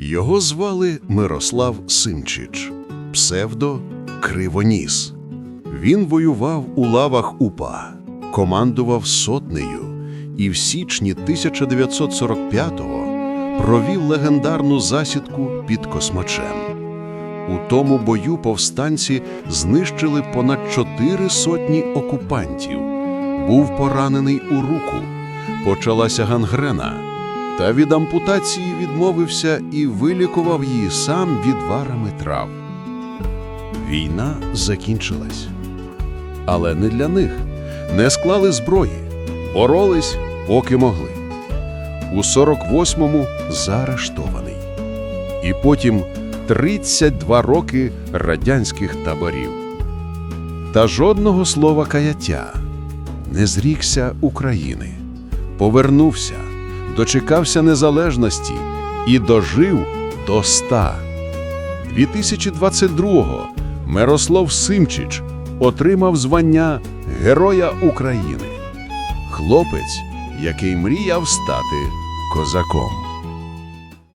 Його звали Мирослав Симчич, псевдо Кривоніс. Він воював у лавах УПА, командував сотнею і в січні 1945-го провів легендарну засідку під Космачем. У тому бою повстанці знищили понад чотири сотні окупантів. Був поранений у руку. Почалася гангрена. Та від ампутації відмовився і вилікував її сам відварами трав. Війна закінчилась. Але не для них. Не склали зброї. Боролись, поки могли. У 48-му заарештований. І потім 32 роки радянських таборів. Та жодного слова каяття. Не зрікся України. Повернувся, дочекався незалежності і дожив до ста. 2022-го Мирослав Симчич отримав звання Героя України. Хлопець, який мріяв стати козаком.